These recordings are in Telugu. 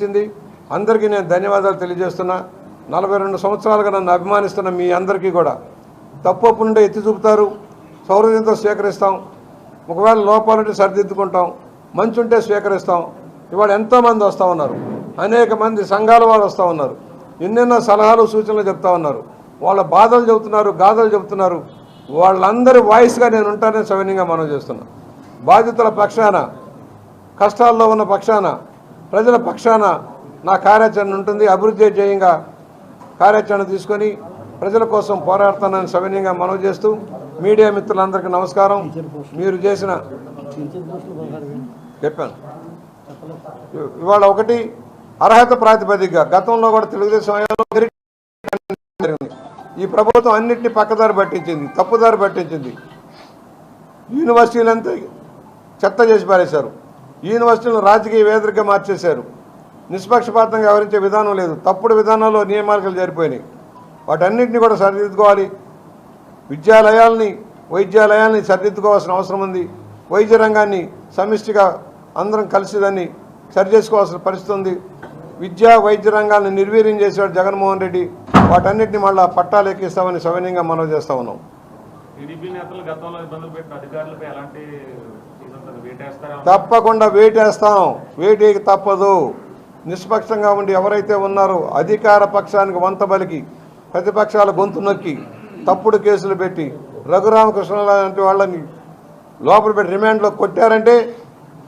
ఇచ్చింది అందరికీ నేను ధన్యవాదాలు తెలియజేస్తున్నా. నలభై రెండు సంవత్సరాలుగా నన్ను అభిమానిస్తున్న మీ అందరికీ కూడా. తప్పు నుండి ఎత్తి చూపుతారు. సౌహృదయంతో స్వీకరిస్తాం. ఒకవేళ లోపాలుంటే సరిదిద్దుకుంటాం. మంచి ఉంటే స్వీకరిస్తాం. ఇవాళ ఎంతోమంది వస్తూ ఉన్నారు. అనేక మంది సంఘాల వారు వస్తూ ఉన్నారు. ఎన్నెన్నో సలహాలు సూచనలు చెప్తా ఉన్నారు. వాళ్ళ బాధలు చెబుతున్నారు గాథలు చెబుతున్నారు. వాళ్ళందరి వాయిస్గా నేను ఉంటానని సవినీయంగా మనం చేస్తున్నా. బాధితుల పక్షాన కష్టాల్లో ఉన్న పక్షాన ప్రజల పక్షాన నా కార్యాచరణ ఉంటుంది. అభివృద్ధి ధ్యేయంగా కార్యాచరణ తీసుకొని ప్రజల కోసం పోరాడుతానని సవినీయంగా మనవి చేస్తూ మీడియా మిత్రులందరికీ నమస్కారం. మీరు చేసిన చెప్పాను. ఇవాళ ఒకటి అర్హత ప్రాతిపదికగా గతంలో కూడా తెలుగుదేశం జరిగింది. ఈ ప్రభుత్వం అన్నింటినీ పక్కదారి పట్టించింది తప్పుదారి పట్టించింది. యూనివర్సిటీలంతా చెత్త చేసి పారేశారు. యూనివర్సిటీలను రాజకీయ వేదికగా మార్చేశారు. నిష్పక్షపాతంగా వ్యవహరించే విధానం లేదు. తప్పుడు విధానంలో నియమాలకలు జరిపోయినాయి. వాటన్నింటినీ కూడా సరిదిద్దుకోవాలి. విద్యాలయాల్ని వైద్యాలయాల్ని సరిదిద్దుకోవాల్సిన అవసరం ఉంది. వైద్య రంగాన్ని సమిష్టిగా అందరం కలిసి దాన్ని సరిచేసుకోవాల్సిన పరిస్థితి ఉంది. విద్యా వైద్య రంగాన్ని నిర్వీర్యం చేసేవాడు జగన్మోహన్ రెడ్డి. వాటన్నిటిని మళ్ళా పట్టాలు ఎక్కిస్తామని సవినీయంగా మనవి చేస్తా ఉన్నాం. టీడీపీ నేతలు గతంలో ఇబ్బందులు పెట్టిన అధికారులపై ఎలాంటి తప్పకుండా వేటేస్తాం. వేటేకి తప్పదు. నిష్పక్షంగా ఉండి ఎవరైతే ఉన్నారో అధికార పక్షానికి వంత బలికి ప్రతిపక్షాల గొంతు నొక్కి తప్పుడు కేసులు పెట్టి రఘురామకృష్ణ లాంటి వాళ్ళని లోపల పెట్టి రిమాండ్లో కొట్టారంటే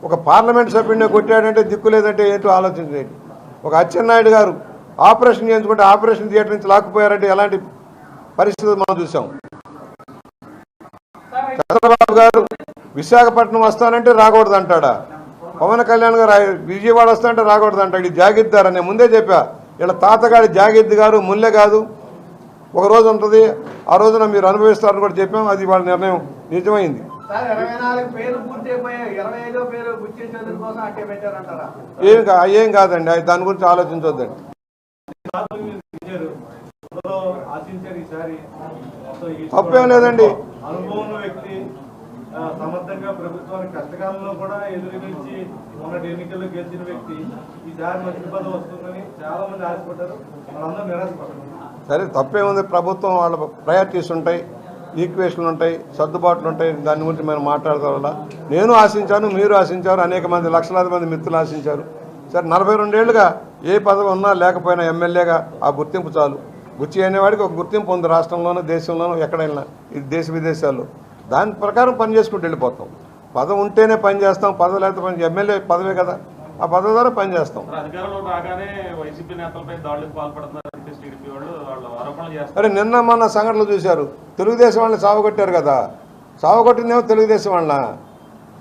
ఒక పార్లమెంట్ సభ్యుడిని కొట్టాడంటే దిక్కు లేదంటే ఏంటో ఆలోచించండి. ఒక అచ్చెన్నాయుడు గారు ఆపరేషన్ చేయించుకుంటే ఆపరేషన్ థియేటర్ నుంచి లాక్కుపోయారంటే ఎలాంటి పరిస్థితులు మనం చూసాం. చంద్రబాబు గారు విశాఖపట్నం వస్తానంటే రాకూడదు అంటాడా పవన్ కళ్యాణ్ గారు విజయవాడ వస్తానంటే రాకూడదు అంటాడు ఇది జాగిద్దార్? అని నేను ముందే చెప్పా. ఇలా తాతగాడి జాగిద్ది గారు ముల్లె కాదు. ఒక రోజు ఉంటుంది. ఆ రోజున మీరు అనుభవిస్తారని కూడా చెప్పాం. అది వాళ్ళ నిర్ణయం నిజమైంది. ఏం ఏం కాదండి. అది దాని గురించి ఆలోచించొద్దండి. తప్పేం లేదండి. అనుభవం వ్యక్తి సమర్థంగా ప్రభుత్వానికి కష్టకాలంలో కూడా ఎదురునిచ్చి మొన్నటి ఎన్నికల్లో గెలిచిన వ్యక్తి ఈసారి మంచి పదవి వస్తుందని చాలా మంది ఆశపడ్డారు. వాళ్ళందరూ నిరాశపడ్డారు సరే తప్పేముంది? ప్రభుత్వం వాళ్ళ ప్రయారిటీస్ ఉంటాయి ఈక్వేషన్లు ఉంటాయి సర్దుబాట్లు ఉంటాయి. దాని గురించి మేము మాట్లాడతాం నేను ఆశించాను మీరు ఆశించారు అనేక మంది లక్షలాది మంది మిత్రులు ఆశించారు. సరే నలభై రెండేళ్ళుగా ఏ పదవి ఉన్నా లేకపోయినా ఎమ్మెల్యేగా ఆ గుర్తింపు చాలు. బుచ్చి అనేవాడికి ఒక గుర్తింపు ఉంది రాష్ట్రంలోనూ దేశంలోనూ ఎక్కడైనా ఇది దేశ విదేశాల్లో. దాని ప్రకారం పని చేసుకుంటూ వెళ్ళిపోతాం. పదవి ఉంటేనే పని చేస్తాం పదవి లేకపోతే పని ఎమ్మెల్యే పదవే కదా. ఆ పదవి ద్వారా పని చేస్తాం. అరే నిన్న మొన్న సంఘటనలు చూశారు. తెలుగుదేశం వాళ్ళని సావగొట్టారు కదా. సావగొట్టిందేమో తెలుగుదేశం వాళ్ళ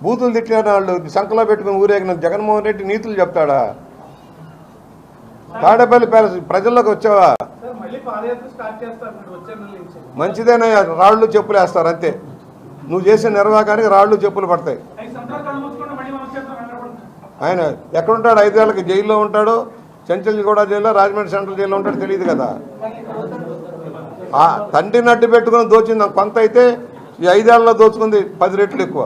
బూతులు తిట్టిన వాళ్ళు. సంకలో పెట్టుకుని ఊరేగిన జగన్మోహన్ రెడ్డి నీతులు చెప్తాడా? తాడేపల్లి ప్యాలెస్ ప్రజల్లోకి వచ్చావా? మంచిదేనా? రాళ్ళు చెప్పులు వేస్తారు అంతే. నువ్వు చేసే నిర్వాహానికి రాళ్ళు చెప్పులు పడతాయి. ఆయన ఎక్కడుంటాడు? ఐదేళ్ళకి జైల్లో ఉంటాడో. చెంచల్ కూడా జైల్లో రాజమండ్రి సెంట్రల్ జైల్లో ఉంటాడో తెలియదు కదా. ఆ తండ్రిని అడ్డు పెట్టుకుని దోచింది. కొంత అయితే ఈ ఐదేళ్ళలో దోచుకుంది పది రెట్లు ఎక్కువ.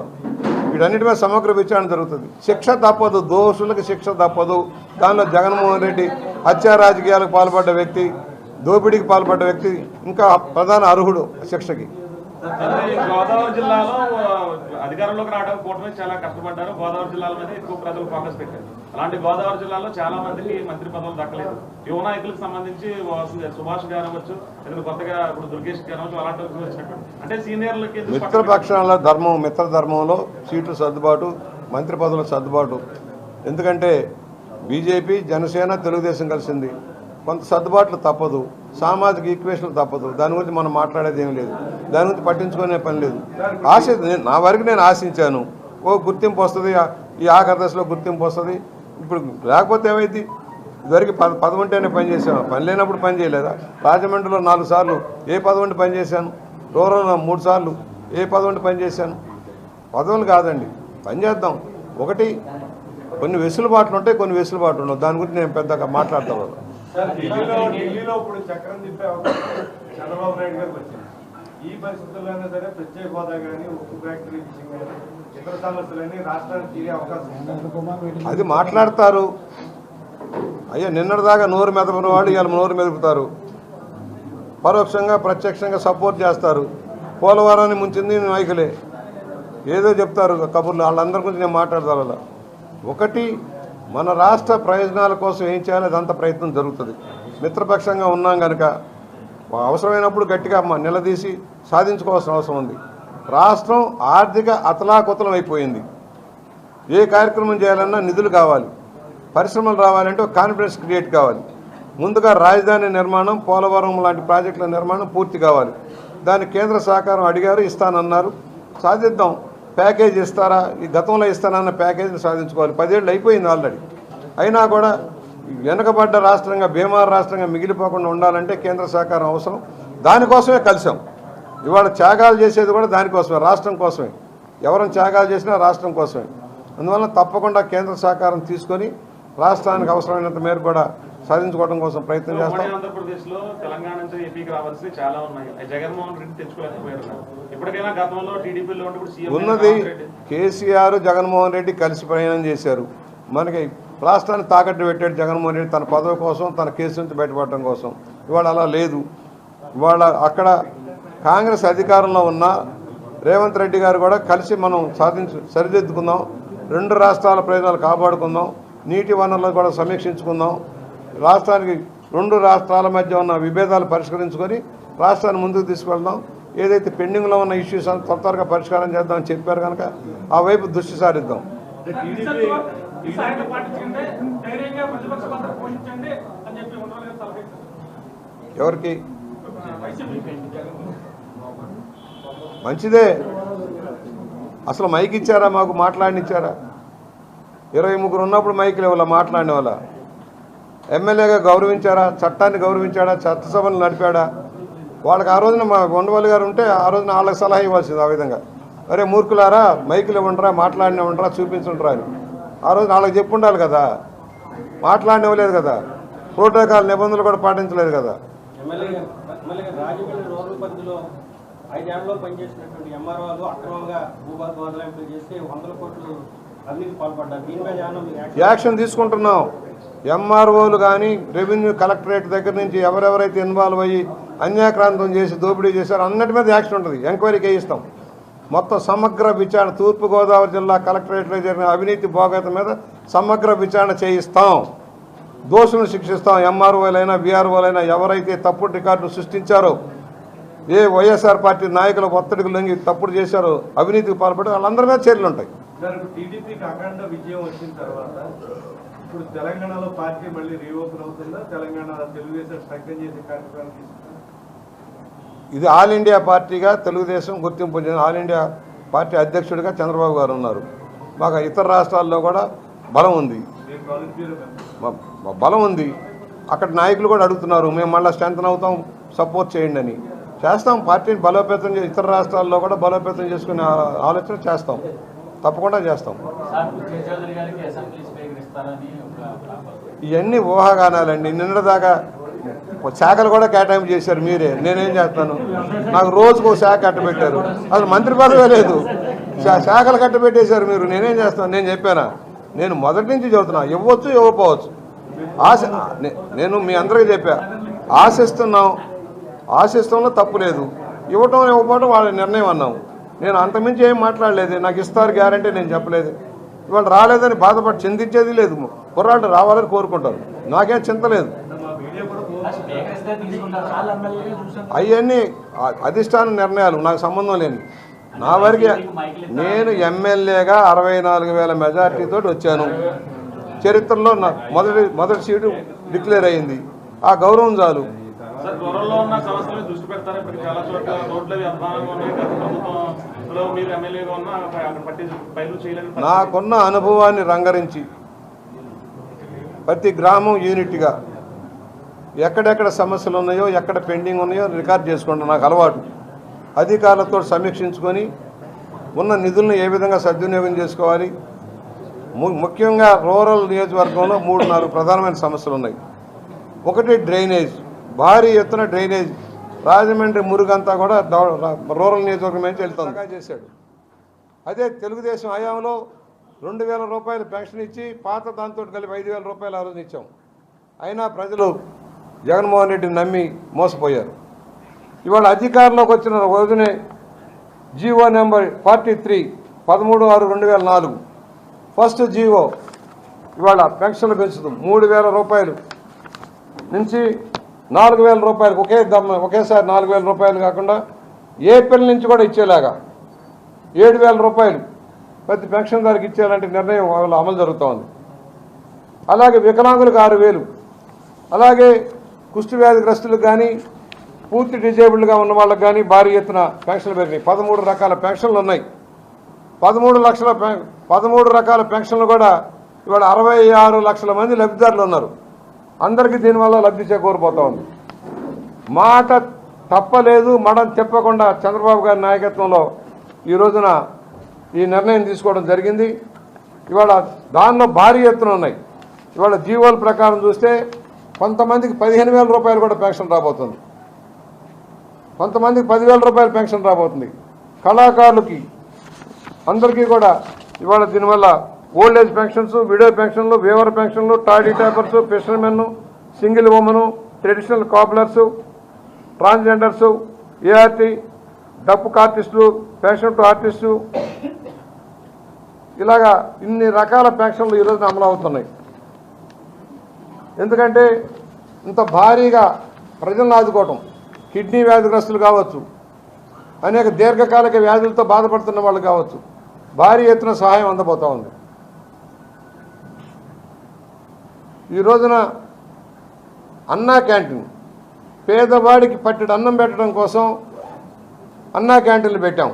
వీటన్నిటి మీద సమగ్ర విచారణ జరుగుతుంది. శిక్ష తప్పదు దోషులకు శిక్ష తప్పదు. దానిలో జగన్మోహన్ రెడ్డి హత్యా రాజకీయాలకు పాల్పడ్డ వ్యక్తి. దోపిడీకి పాల్పడ్డ వ్యక్తి ఇంకా ప్రధాన అర్హుడు శిక్షకి. గోదావరి జిల్లాలో అధికారంలోకి కూటమి చాలా కష్టపడ్డారు. గోదావరి జిల్లాల మీద ఎక్కువ ప్రజలు ఫోకస్ పెట్టారు. అలాంటి గోదావరి జిల్లాలో చాలా మందికి మంత్రి పదవులు దక్కలేదు. యువ నాయకులకు సంబంధించి సుభాష్ గారు అవ్వచ్చు లేదా కొత్తగా ఇప్పుడు దుర్గేష్ గారు అవ్వచ్చు అలాంటి అంటే సీనియర్లకి మిత్రపక్షాల ధర్మం మిత్ర ధర్మంలో సీట్లు సర్దుబాటు మంత్రి పదవుల సర్దుబాటు. ఎందుకంటే బీజేపీ జనసేన తెలుగుదేశం కలిసింది. కొంత సర్దుబాట్లు తప్పదు సామాజిక ఈక్వేషన్లు తప్పదు. దాని గురించి మనం మాట్లాడేది ఏం లేదు. దాని గురించి పట్టించుకునే పని లేదు. ఆశ నేను నా వరకు నేను ఆశించాను. ఓ గుర్తింపు వస్తుంది ఈ ఆఖరి దశలో గుర్తింపు వస్తుంది. ఇప్పుడు లేకపోతే ఏమైంది? ఇదివరకు పద పదవి ఉంటేనే పని పని లేనప్పుడు పని చేయలేదా? రాజమండ్రిలో నాలుగు సార్లు ఏ పదవి ఉంటే పని రూరల్లో మూడు సార్లు ఏ పదవి ఉంటే పని పదవులు కాదండి. పని చేద్దాం. ఒకటి కొన్ని వెసులుబాట్లు ఉంటాయి కొన్ని వెసులుబాట్లు ఉండవు. దాని గురించి నేను పెద్దగా మాట్లాడతాను ఢిల్లీలో ఢిల్లీలో ఇప్పుడు చక్రం తిప్పే అవకాశం చంద్రబాబు నాయుడు గారికి వచ్చింది. ఈ పరిస్థితుల్లోనే సరే ప్రత్యేక హోదా కానీ ఉక్కు ఫ్యాక్టరీ విషయం కానీ ఇతర సమస్యలన్నీ రాష్ట్రానికి తీరే అవకాశం అది మాట్లాడతారు. అయ్యా నిన్నటిదాకా నోరు మెదపని వాళ్ళు ఇవాళ నోరు మెదుపుతారు. పరోక్షంగా ప్రత్యక్షంగా సపోర్ట్ చేస్తారు. పోలవరాన్ని ముంచింది నాయకులే. ఏదో చెప్తారు కబుర్లు. వాళ్ళందరి గురించి నేను మాట్లాడతాను అలా. ఒకటి మన రాష్ట్ర ప్రయోజనాల కోసం ఏం చేయాలి అదంత ప్రయత్నం జరుగుతుంది. మిత్రపక్షంగా ఉన్నాం కనుక అవసరమైనప్పుడు గట్టిగా నిలదీసి సాధించుకోవాల్సిన అవసరం ఉంది. రాష్ట్రం ఆర్థిక అతలాకుతలం అయిపోయింది. ఏ కార్యక్రమం చేయాలన్నా నిధులు కావాలి. పరిశ్రమలు రావాలంటే ఒక కాన్ఫిడెన్స్ క్రియేట్ కావాలి. ముందుగా రాజధాని నిర్మాణం పోలవరం లాంటి ప్రాజెక్టుల నిర్మాణం పూర్తి కావాలి. దాన్ని కేంద్ర సహకారం అడిగారు ఇస్తానన్నారు. సాధిద్దాం. ప్యాకేజ్ ఇస్తారా? ఈ గతంలో ఇస్తానన్న ప్యాకేజీని సాధించుకోవాలి. పదేళ్ళు అయిపోయింది ఆల్రెడీ. అయినా కూడా వెనుకబడ్డ రాష్ట్రంగా బీమార్ రాష్ట్రంగా మిగిలిపోకుండా ఉండాలంటే కేంద్ర సహకారం అవసరం. దానికోసమే కలిసాం ఇవాళ త్యాగాలు చేసేది కూడా దానికోసమే రాష్ట్రం కోసమే. ఎవరైనా త్యాగాలు చేసినా రాష్ట్రం కోసమే. అందువల్ల తప్పకుండా కేంద్ర సహకారం తీసుకొని రాష్ట్రానికి అవసరమైనంత మేరకు కూడా సాధించుకోవడం కోసం ప్రయత్నం చేస్తాం. ఆంధ్రప్రదేశ్లో తెలంగాణ నుంచి ఏపీకి రావాల్సి చాలా ఉన్నాయి. అవి జగన్మోహన్ రెడ్డి తెచ్చుకోలేకపోయారు ఇప్పటికైనా గతంలో టీడీపీలో ఉంటే ఇప్పుడు సీఎం ఉన్నది. కేసీఆర్ జగన్మోహన్ రెడ్డి కలిసి ప్రయాణం చేశారు. మనకి రాష్ట్రాన్ని తాకట్టు పెట్టాడు జగన్మోహన్ రెడ్డి తన పదవి కోసం తన కేసు నుంచి బయటపడటం కోసం. ఇవాళ అలా లేదు. ఇవాళ అక్కడ కాంగ్రెస్ అధికారంలో ఉన్న రేవంత్ రెడ్డి గారు కూడా కలిసి మనం సాధించు సరిదిద్దుకుందాం. రెండు రాష్ట్రాల ప్రయోజనాలు కాపాడుకుందాం. నీటి వనరులను కూడా సమీక్షించుకుందాం. రాష్ట్రానికి రెండు రాష్ట్రాల మధ్య ఉన్న విభేదాలు పరిష్కరించుకొని రాష్ట్రాన్ని ముందుకు తీసుకెళ్దాం ఏదైతే పెండింగ్లో ఉన్న ఇష్యూస్ త్వర త్వరగా పరిష్కారం చేద్దామని చెప్పారు కనుక ఆ వైపు దృష్టి సారిద్దాం. ఎవరికి? మంచిదే. అసలు మైక్ ఇచ్చారా మాకు? మాట్లాడినిచ్చారా? ఇరవై ముగ్గురు ఉన్నప్పుడు మైకులు ఇవ్వాల మాట్లాడిన వాళ్ళ. ఎమ్మెల్యేగా గౌరవించారా చట్టాన్ని గౌరవించాడా? చట్టసభలు నడిపాడా? వాళ్ళకి ఆ రోజున మా ఉండవల్లి గారు ఉంటే ఆ రోజున వాళ్ళకి సలహా ఇవ్వాల్సింది ఆ విధంగా. అరే మూర్ఖులారా మైకులు ఇవ్వండిరా మాట్లాడిన ఇవ్వండిరా చూపించుండ్రా అని. ఆ రోజున వాళ్ళకి చెప్పు ఉండాలి కదా. మాట్లాడినివ్వలేదు కదా. ప్రోటోకాల్ నిబంధనలు కూడా పాటించలేదు కదా. ఐదేళ్ళలో పనిచేసినటువంటి ఎంఆర్ఓలు అక్రమంగా భూభాగ చేసి వందల కోట్లు అవినీతి పాల్పడ్డారు. యాక్షన్ తీసుకుంటున్నాం. ఎంఆర్ఓలు కానీ రెవెన్యూ కలెక్టరేట్ దగ్గర నుంచి ఎవరెవరైతే ఇన్వాల్వ్ అయ్యి అన్యాక్రాంతం చేసి దోపిడీ చేశారో అన్నిటి మీద యాక్షన్ ఉంటుంది. ఎంక్వైరీకి వేయిస్తాం మొత్తం సమగ్ర విచారణ తూర్పుగోదావరి జిల్లా కలెక్టరేట్లో జరిగిన అవినీతి భోగత మీద సమగ్ర విచారణ చేయిస్తాం. దోషులను శిక్షిస్తాం. ఎంఆర్ఓలైనా బీఆర్ఓలైనా ఎవరైతే తప్పుడు రికార్డులు సృష్టించారో ఏ వైఎస్ఆర్ పార్టీ నాయకుల ఒత్తిడికి లొంగి తప్పుడు చేశారో అవినీతికి పాల్పడి వాళ్ళందరి మీద చర్యలు ఉంటాయి ఇప్పుడు తెలంగాణలో పార్టీ మళ్ళీ రీఓపెన్ అవుతుందా? తెలంగాణ తెలుగుదేశం స్ట్రగ్గం చేసే కార్యక్రమం తీసుకుంటారా? ఇది ఆల్ ఇండియా పార్టీగా తెలుగుదేశం గుర్తింపు పొందిన ఆల్ ఇండియా పార్టీ అధ్యక్షుడిగా చంద్రబాబు గారు ఉన్నారు. మాకు ఇతర రాష్ట్రాల్లో కూడా బలం ఉంది. బలం ఉంది. అక్కడ నాయకులు కూడా అడుగుతున్నారు మేము మళ్ళీ స్ట్రెంత్ అవుతాం సపోర్ట్ చేయండి అని. చేస్తాం పార్టీని బలోపేతం చే ఇతర రాష్ట్రాల్లో కూడా బలోపేతం చేసుకునే ఆ- ఆలోచన చేస్తాం. తప్పకుండా చేస్తాం. ఇవన్నీ ఊహాగానాలండి. నిన్నటిదాకా శాఖలు కూడా కేటాయింపు చేశారు మీరే. నేనేం చేస్తాను? నాకు రోజుకు ఒక శాఖ కట్టబెట్టారు. అసలు మంత్రి పదవే లేదు. శా- శాఖలు కట్టబెట్టేశారు మీరు. నేనేం చేస్తాను? నేను చెప్పానా? నేను మొదటి నుంచి చెబుతున్నా. ఇవ్వచ్చు ఇవ్వకపోవచ్చు. ఆశ నే- నేను మీ అందరికీ చెప్పా. ఆశిస్తున్నాం. ఆశిస్తంలో తప్పు లేదు. ఇవ్వటం ఇవ్వకపోవడం వాళ్ళ నిర్ణయం అన్నాం. నేను అంతమించి ఏం మాట్లాడలేదు. నాకు ఇస్తారు గ్యారంటీ నేను చెప్పలేదు. ఇవాళ రాలేదని బాధపడి చింతించేది లేదు. కుర్రాళ్ళు రావాలని కోరుకుంటారు. నాకేం చింత లేదు. అవన్నీ అధిష్టాన నిర్ణయాలు నాకు సంబంధం లేని నా వరకు నేను ఎమ్మెల్యేగా అరవై నాలుగు వేల మెజార్టీతో వచ్చాను. చరిత్రలో మొదటి మొదటి సీటు డిక్లేర్ అయింది. ఆ గౌరవం చాలు. దృష్టి నాకున్న అనుభవాన్ని రంగరించి ప్రతి గ్రామం యూనిట్గా ఎక్కడెక్కడ సమస్యలు ఉన్నాయో ఎక్కడ పెండింగ్ ఉన్నాయో రికార్డ్ చేసుకుంటాను నాకు అలవాటు. అధికారులతో సమీక్షించుకొని ఉన్న నిధులను ఏ విధంగా సద్వినియోగం చేసుకోవాలి? ము- ముఖ్యంగా రూరల్ నియోజకవర్గంలో మూడు నాలుగు ప్రధానమైన సమస్యలు ఉన్నాయి. ఒకటి డ్రైనేజ్. భారీ ఎత్తున డ్రైనేజ్ రాజమండ్రి మురుగంతా కూడా రూరల్ నియోజకవర్గం నుంచి వెళ్తుంది. చేశాడు. అదే తెలుగుదేశం హయాంలో రెండు వేల రూపాయలు పెన్షన్ ఇచ్చి పాత దాంతో కలిపి ఐదు వేల రూపాయలు ఆ ఇచ్చాం. అయినా ప్రజలు జగన్మోహన్ రెడ్డిని నమ్మి మోసపోయారు. ఇవాళ అధికారంలోకి వచ్చిన రోజునే జీవో నెంబర్ ఫార్టీ త్రీ పదమూడు ఆరు రెండు వేల నాలుగు. ఫస్ట్ జీవో ఇవాళ పెన్షన్లు పెంచుతాం మూడు వేల రూపాయలు నుంచి నాలుగు వేల రూపాయలకు ఒకే దమ్మ ఒకేసారి నాలుగు వేల రూపాయలు కాకుండా ఏప్రిల్ నుంచి కూడా ఇచ్చేలాగా ఏడు వేల రూపాయలు ప్రతి పెన్షన్దారికి ఇచ్చేలాంటి నిర్ణయం వాళ్ళ అమలు జరుగుతూ ఉంది. అలాగే వికలాంగులకు ఆరు వేలు అలాగే కుష్టి వ్యాధిగ్రస్తులకు కానీ పూర్తి డిజేబుల్డ్గా ఉన్న వాళ్ళకి కానీ భారీ ఎత్తున పెన్షన్లు పెరిగినాయి. పదమూడు రకాల పెన్షన్లు ఉన్నాయి. పదమూడు లక్షల పెన్- పదమూడు రకాల పెన్షన్లు కూడా ఇవాళ అరవై ఆరు లక్షల మంది లబ్ధిదారులు ఉన్నారు. అందరికీ దీనివల్ల లబ్ధి చేకూరిపోతా ఉంది. మాట తప్పలేదు మడం చెప్పకుండా చంద్రబాబు గారి నాయకత్వంలో ఈ రోజున ఈ నిర్ణయం తీసుకోవడం జరిగింది. ఇవాళ దానిలో భారీ ఎత్తున ఉన్నాయి. ఇవాళ జీవోల ప్రకారం చూస్తే కొంతమందికి పదిహేను వేల రూపాయలు కూడా పెన్షన్ రాబోతుంది. కొంతమందికి పదివేల రూపాయల పెన్షన్ రాబోతుంది. కళాకారులకి అందరికీ కూడా ఇవాళ దీనివల్ల ఓల్డ్ ఏజ్ పెన్షన్స్ విడో పెన్షన్లు వేవర్ పెన్షన్లు toddy tappers fishermen single women traditional cobblers transgenders ART డప్పు ఆర్టిస్టులు పెన్షన్ టు ఆర్టిస్టు. ఇలాగా ఇన్ని రకాల పెన్షన్లు ఈరోజు అమలు అవుతున్నాయి ఎందుకంటే ఇంత భారీగా ప్రజలను ఆదుకోవటం కిడ్నీ వ్యాధిగ్రస్తులు కావచ్చు అనేక దీర్ఘకాలిక వ్యాధులతో బాధపడుతున్న వాళ్ళు కావచ్చు భారీ ఎత్తున సహాయం అందబోతూ ఉంది. ఈ రోజున అన్నా క్యాంటీన్ పేదవాడికి పట్టెడు అన్నం పెట్టడం కోసం అన్నా క్యాంటీన్లు పెట్టాం.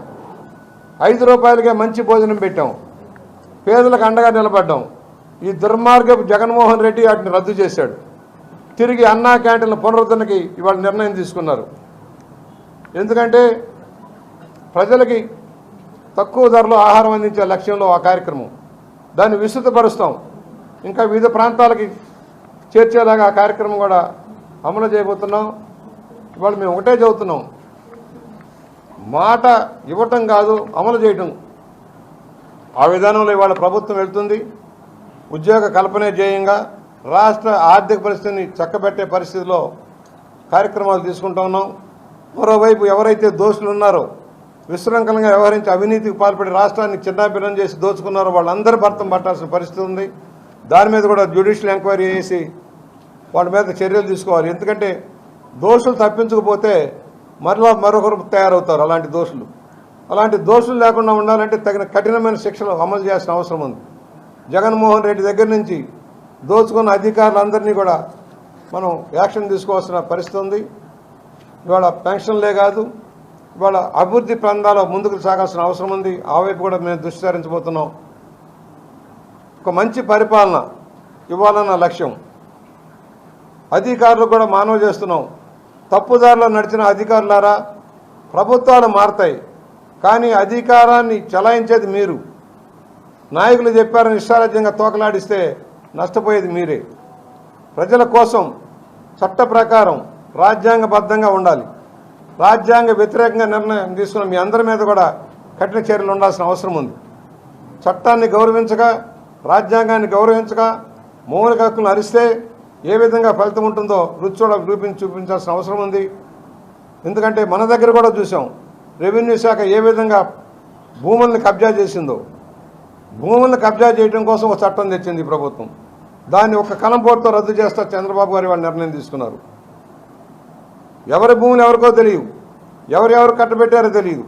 ఐదు రూపాయలకే మంచి భోజనం పెట్టాం. పేదలకు అండగా నిలబడ్డాం. ఈ దుర్మార్గపు జగన్మోహన్ రెడ్డి వాటిని రద్దు చేశాడు. తిరిగి అన్నా క్యాంటీన్ల పునరుద్ధరణకి ఇవాళ నిర్ణయం తీసుకున్నారు. ఎందుకంటే ప్రజలకి తక్కువ ధరలో ఆహారం అందించే లక్ష్యంలో ఆ కార్యక్రమం. దాన్ని విస్తృతపరుస్తాం. ఇంకా వివిధ ప్రాంతాలకి చేర్చేలాగా ఆ కార్యక్రమం కూడా అమలు చేయబోతున్నాం. ఇవాళ మేము ఒకటే చదువుతున్నాం. మాట ఇవ్వటం కాదు అమలు చేయటం. ఆ విధానంలో ఇవాళ ప్రభుత్వం వెళ్తుంది. ఉద్యోగ కల్పనే ధ్యేయంగా రాష్ట్ర ఆర్థిక పరిస్థితిని చక్కబెట్టే పరిస్థితిలో కార్యక్రమాలు తీసుకుంటా ఉన్నాం. మరోవైపు ఎవరైతే దోషులు ఉన్నారో విశృంఖలంగా వ్యవహరించి అవినీతికి పాల్పడి రాష్ట్రాన్ని చిన్నాభిన్నం చేసి దోచుకున్నారో వాళ్ళందరూ భర్తం పట్టాల్సిన పరిస్థితి ఉంది. దాని మీద కూడా జ్యుడిషియల్ ఎంక్వైరీ చేసి వాటి మీద చర్యలు తీసుకోవాలి. ఎందుకంటే దోషులు తప్పించకపోతే మరలా మరొకరు తయారవుతారు అలాంటి దోషులు. అలాంటి దోషులు లేకుండా ఉండాలంటే తగిన కఠినమైన శిక్షలు అమలు చేయాల్సిన అవసరం ఉంది. జగన్మోహన్ రెడ్డి దగ్గర నుంచి దోచుకున్న అధికారులందరినీ కూడా మనం యాక్షన్ తీసుకోవాల్సిన పరిస్థితి ఉంది. ఇవాళ పెన్షన్లే కాదు ఇవాళ అభివృద్ధి ప్రాంతాల్లో ముందుకు సాగాల్సిన అవసరం ఉంది. ఆ వైపు కూడా మేము దృష్టి సారించబోతున్నాం. ఒక మంచి పరిపాలన ఇవ్వాలన్న లక్ష్యం. అధికారులు కూడా మానవ చేస్తున్నాం. తప్పుదారిలో నడిచిన అధికారులారా ప్రభుత్వాలు మారతాయి. కానీ అధికారాన్ని చలాయించేది మీరు. నాయకులు చెప్పారని ఇష్టారాజ్యంగా తోకలాడిస్తే నష్టపోయేది మీరే. ప్రజల కోసం చట్ట ప్రకారం రాజ్యాంగబద్ధంగా ఉండాలి. రాజ్యాంగ వ్యతిరేకంగా నిర్ణయం తీసుకున్న మీ అందరి మీద కూడా కఠిన చర్యలు ఉండాల్సిన అవసరం ఉంది. చట్టాన్ని గౌరవించగా రాజ్యాంగాన్ని గౌరవించక మౌలిక హక్కులను అరిస్తే ఏ విధంగా ఫలితం ఉంటుందో రుచి రూపించి చూపించాల్సిన అవసరం ఉంది. ఎందుకంటే మన దగ్గర కూడా చూసాం రెవెన్యూ శాఖ ఏ విధంగా భూముల్ని కబ్జా చేసిందో. భూములను కబ్జా చేయడం కోసం ఒక చట్టం తెచ్చింది ప్రభుత్వం. దాన్ని ఒక కలంపోటుతో రద్దు చేస్తా చంద్రబాబు గారి వాళ్ళు నిర్ణయం తీసుకున్నారు. ఎవరి భూములు ఎవరికో తెలియదు. ఎవరెవరు కట్టబెట్టారో తెలియదు.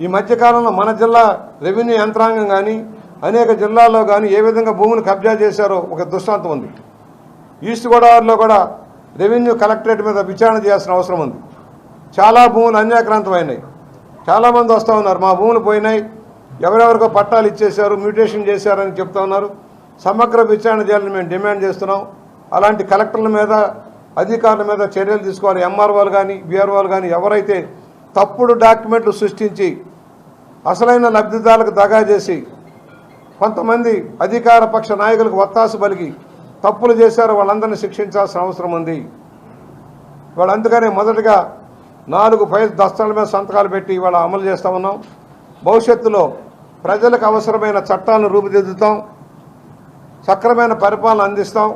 ఈ మధ్యకాలంలో మన జిల్లా రెవెన్యూ యంత్రాంగం కానీ అనేక జిల్లాల్లో కానీ ఏ విధంగా భూములు కబ్జా చేశారో ఒక దృష్టాంతం ఉంది. ఈస్ట్ గోదావరిలో కూడా రెవెన్యూ కలెక్టరేట్ మీద విచారణ చేయాల్సిన అవసరం ఉంది. చాలా భూములు అన్యాక్రాంతమైనాయి. చాలామంది వస్తూ ఉన్నారు. మా భూములు పోయినాయి. ఎవరెవరికో పట్టాలు ఇచ్చేశారు మ్యూటేషన్ చేశారని చెప్తా ఉన్నారు. సమగ్ర విచారణ చేయాలని మేము డిమాండ్ చేస్తున్నాం. అలాంటి కలెక్టర్ల మీద అధికారుల మీద చర్యలు తీసుకోవాలి. ఎంఆర్ఓలు కానీ బీఆర్ఓలు కానీ ఎవరైతే తప్పుడు డాక్యుమెంట్లు సృష్టించి అసలైన లబ్ధిదారులకు దగా చేసి కొంతమంది అధికార పక్ష నాయకులకు వత్తాసు పలికి తప్పులు చేశారు వాళ్ళందరినీ శిక్షించాల్సిన అవసరం ఉంది. వాళ్ళు అందుకనే మొదటగా నాలుగు ఫైల్ దస్తాల మీద సంతకాలు పెట్టి ఇవాళ అమలు చేస్తా ఉన్నాం. భవిష్యత్తులో ప్రజలకు అవసరమైన చట్టాలను రూపుదిద్దుతాం. సక్రమైన పరిపాలన అందిస్తాం.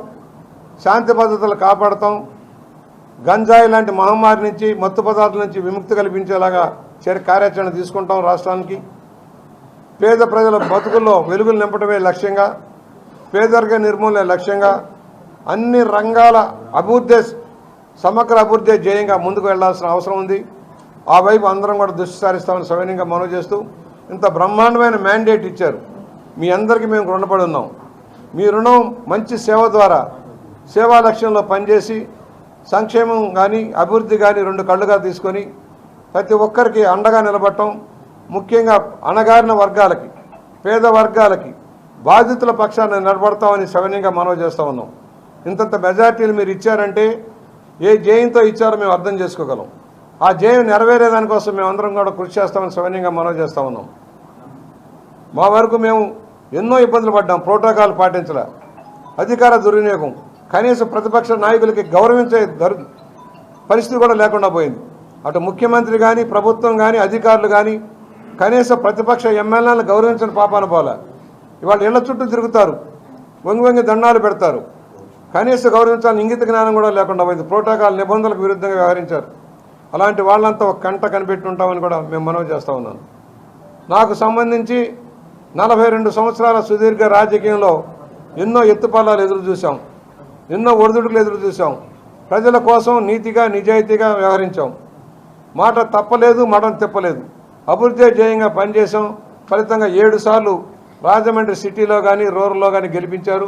శాంతి భద్రతలు కాపాడతాం. గంజాయి లాంటి మహమ్మారి నుంచి మత్తు పదార్థాల నుంచి విముక్తి కల్పించేలాగా చర్య కార్యాచరణ తీసుకుంటాం రాష్ట్రానికి. పేద ప్రజల బతుకుల్లో వెలుగులు నింపడమే లక్ష్యంగా పేదరిక నిర్మూలన లక్ష్యంగా అన్ని రంగాల అభివృద్ధి సమగ్ర అభివృద్ధి ధ్యేయంగా ముందుకు వెళ్ళాల్సిన అవసరం ఉంది. ఆ వైపు అందరం కూడా దృష్టి సారిస్తామని సవినీయంగా మనవి చేస్తూ ఇంత బ్రహ్మాండమైన మ్యాండేట్ ఇచ్చారు. మీ అందరికీ మేము రుణపడి ఉన్నాం. మీ రుణం మంచి సేవ ద్వారా సేవా లక్ష్యంలో పనిచేసి సంక్షేమం కానీ అభివృద్ధి కానీ రెండు కళ్ళుగా తీసుకొని ప్రతి ఒక్కరికి అండగా నిలబడటం ముఖ్యంగా అణగారిన వర్గాలకి పేద వర్గాలకి బాధితుల పక్షాన నిలబడతామని సవినీయంగా మనవి చేస్తూ ఉన్నాం. ఇంతంత మెజార్టీలు మీరు ఇచ్చారంటే ఏ జయంతో ఇచ్చారో మేము అర్థం చేసుకోగలం. ఆ జయం నెరవేరేదానికోసం మేమందరం కూడా కృషి చేస్తామని సవినీయంగా మనవి చేస్తూ ఉన్నాం. మా వరకు మేము ఎన్నో ఇబ్బందులు పడ్డాం ప్రోటోకాల్ పాటించలే. అధికార దుర్వినియోగం కనీసం ప్రతిపక్ష నాయకులకి గౌరవించే పరిస్థితి కూడా లేకుండా పోయింది. అటు ముఖ్యమంత్రి కానీ ప్రభుత్వం కానీ అధికారులు కానీ కనీసం ప్రతిపక్ష ఎమ్మెల్యేలను గౌరవించిన పాపాన పోలే. ఇవాళ ఇళ్ళ చుట్టూ తిరుగుతారు. వంగి వంగి దండాలు పెడతారు. కనీస గౌరవించాలని ఇంగిత జ్ఞానం కూడా లేకుండా పోయింది. ప్రోటోకాల్ నిబంధనలకు విరుద్ధంగా వ్యవహరించారు. అలాంటి వాళ్ళంతా ఒక కంట కనిపెట్టి ఉంటామని కూడా మేము మనవి చేస్తూ ఉన్నాను. నాకు సంబంధించి నలభై రెండు సంవత్సరాల సుదీర్ఘ రాజకీయంలో ఎన్నో ఎత్తుపల్లాలు ఎదురు చూసాం ఎన్నో ఒడిదుడుకులు ఎదురు చూసాం ప్రజల కోసం నీతిగా నిజాయితీగా వ్యవహరించాం. మాట తప్పలేదు మడం తిప్పలేదు. అభివృద్ధి ధ్యేయంగా పనిచేసాం ఫలితంగా ఏడు సార్లు రాజమండ్రి సిటీలో కానీ రూరల్లో కానీ గెలిపించారు.